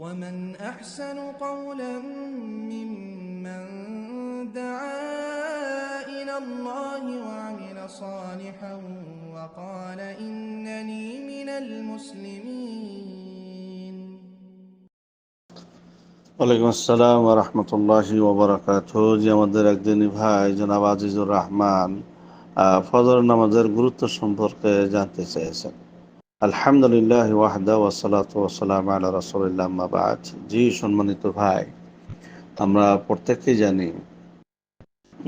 ومن أحسن قولا ممن دعا إلى الله وعمل صالحا وقال إنني من المسلمين ওয়ালাইকুম আসসালাম রহমতুল্লাহি ওবরাকাত যে আমাদের একদিনই ভাই জনাব আজিজুর রহমান আহ, ফজর নামাজের গুরুত্ব সম্পর্কে জানতে চেয়েছেন আলহামদুলিল্লাহ ওয়াহদা ওয়াসালাত ওয়াসালাম আলা রাসূলিল্লাহ আম্মা বাদ। জি সম্মানিত ভাই, আমরা প্রত্যেকেই জানি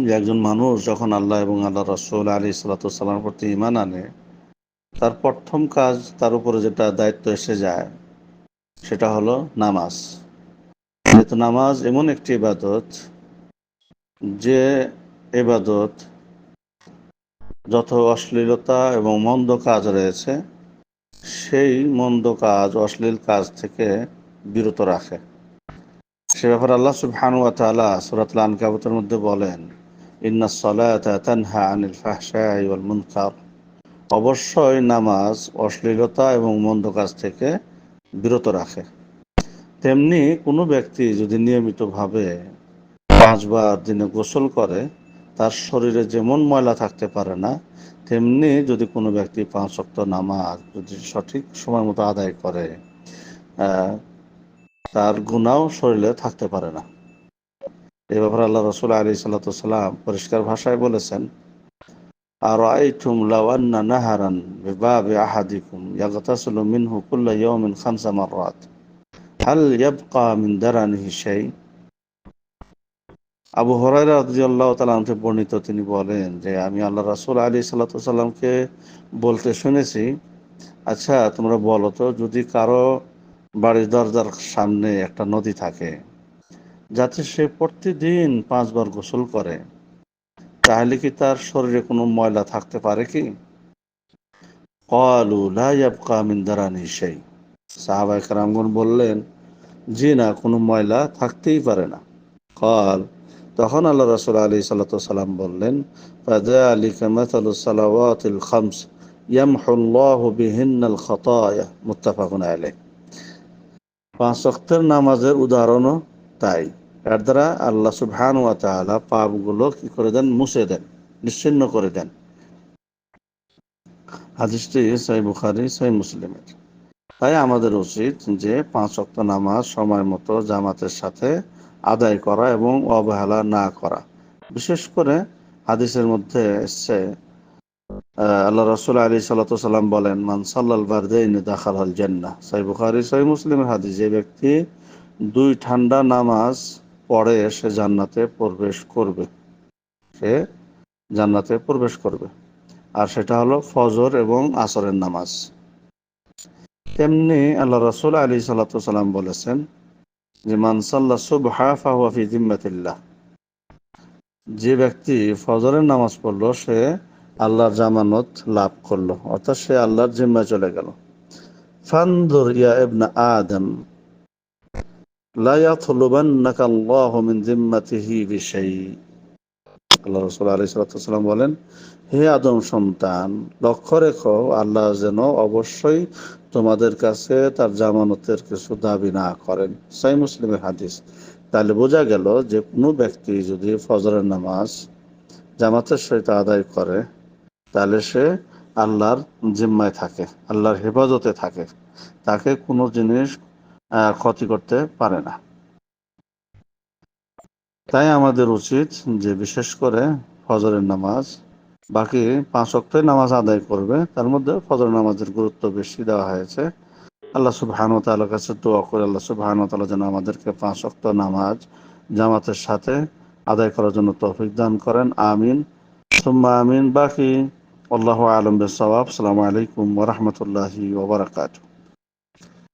যে একজন মানুষ যখন আল্লাহ এবং আল্লাহ রসুল আলী সালাতামের প্রতি ইমান আনে, তার প্রথম কাজ তার উপরে যেটা দায়িত্ব এসে যায়, সেটা হলো নামাজ। যেহেতু নামাজ এমন একটি ইবাদত, যে এবাদত যত অশ্লীলতা এবং মন্দ কাজ রয়েছে সেই মন্দ কাজ, অশ্লীল কাজ থেকে বিরত রাখে। সে ব্যাপারে আল্লাহ সুবহানু তাআলা সূরাতুল আনকাবুতের মধ্যে বলেন, ইন্না সলাতা তানহা আনিল ফাহশাই ওয়াল মুনকার। অবশ্যই নামাজ অশ্লীলতা এবং মন্দ কাজ থেকে বিরত রাখে। তেমনি কোনো ব্যক্তি যদি নিয়মিতভাবে পাঁচবার দিনে গোসল করে তার শরীরে যেমন ময়লা থাকতে পারে না, তেমনি যদি কোনো ব্যক্তি পাঁচ শক্ত নামাজ যদি সঠিক সময় মতো আদায় করে তার গুণাও শরীরে থাকতে পারে না। এ ব্যাপারে আল্লাহ রসুল আলী সাল্লাম পরিষ্কার ভাষায় বলেছেন আর আইতুম লাওয়ান্না নাহারান বিবাবে আহাদিকুম ইয়াগতাসুলু মিনহু কুল্লা ইয়াউমিন খামসা মাররাত, হাল ইয়াবকা মিন আবু হরাইরা রাদিয়াল্লাহু তাআলা থেকে বর্ণিত, তিনি বলেন যে, আমি আল্লাহ রাসূল আলী সাল্লাতু সাল্লামকে বলতে শুনেছি। আচ্ছা তোমরা বলো তো, যদি কারও বাড়ির দরজার সামনে একটা নদী থাকে, যাতে সে প্রতিদিন পাঁচবার গোসল করে, তাহলে কি তার শরীরে কোনো ময়লা থাকতে পারে কি? ক্বালু লা ইয়াবকা মিন দারানিহি শাই। সাহাবাই কারামগণ বললেন, জি না, কোনো ময়লা থাকতেই পারে না। কল তখন আল্লাহ রসুল আলি সাল্লাম বললেন নামাজের উদাহরণও তাই। এর দ্বারা আল্লাহ সুবহান ওয়া তাআলা কি করে দেন? মুছে দেন, নিশ্চিন্ন করে দেন। হাদিসটি সহি বুখারী, সহি মুসলিমের। তাই আমাদের উচিত যে পাঁচ অক্ত নামাজ সময় মতো জামাতের সাথে আদায় করা এবং অবহেলা না করা। বিশেষ করে হাদিসের মধ্যে এসছে আল্লাহ রসুল আলী সাল্লাম বলেন, মান সাল্লাল বারদাইন দাখাল জান্না সাই বুখারি সাই মুসলিমের হাদিস, যে ব্যক্তি দুই ঠান্ডা নামাজ পড়ে, সে জান্নাতে প্রবেশ করবে। সে জান্নাতে প্রবেশ করবে। আর সেটা হলো ফজর এবং আসরের নামাজ। তেমনি আল্লাহ রসুল আলী সাল্লাম বলেছেন যে মানসাল্লা যে ব্যক্তি ফজরের নামাজ পড়ল, সে আল্লাহর জামানত লাভ করল, অর্থাৎ সে আল্লাহর জিম্মায় চলে গেল। ফানদুর ইয়া ইবনা আদম, লা ইয়াতলুবান্নাকা আল্লাহু মিন জিম্মাতিহি বিশাই। আল্লাহ রাসূল আলাইহিস সালাম বলেন, হে আদম সন্তান, লক্ষ্য রেখো, আল্লাহ যেন অবশ্যই তোমাদের কাছে তার জামানতের কিছু দাবি না করেন। সাই মুসলিমের হাদিস। তাহলে বোঝা গেল যে কোনো ব্যক্তি যদি ফজরের নামাজ জামাতের সহিত আদায় করে, তাহলে সে আল্লাহর জিম্মায় থাকে, আল্লাহর হেফাজতে থাকে। তাকে কোনো জিনিস ক্ষতি করতে পারে না। তাই আমাদের উচিত যে বিশেষ করে ফজরের নামাজ বাকি পাঁচ অক্টই নামাজ আদায় করবে। তার মধ্যে ফজর নামাজের গুরুত্ব বেশি দেওয়া হয়েছে। আল্লাহ সুবহান তাআলার কাছে দোয়া করে আল্লাহ সুবহান তালা যেন আমাদেরকে পাঁচ অক্ট নামাজ জামাতের সাথে আদায় করার জন্য তৌফিক দান করেন। আমিন। সুম্মা আমিন। বাকি, আল্লাহ আলম বিসওয়াব সালামু আলাইকুম ওরহমতুল্লাহি বারাকাতুহু।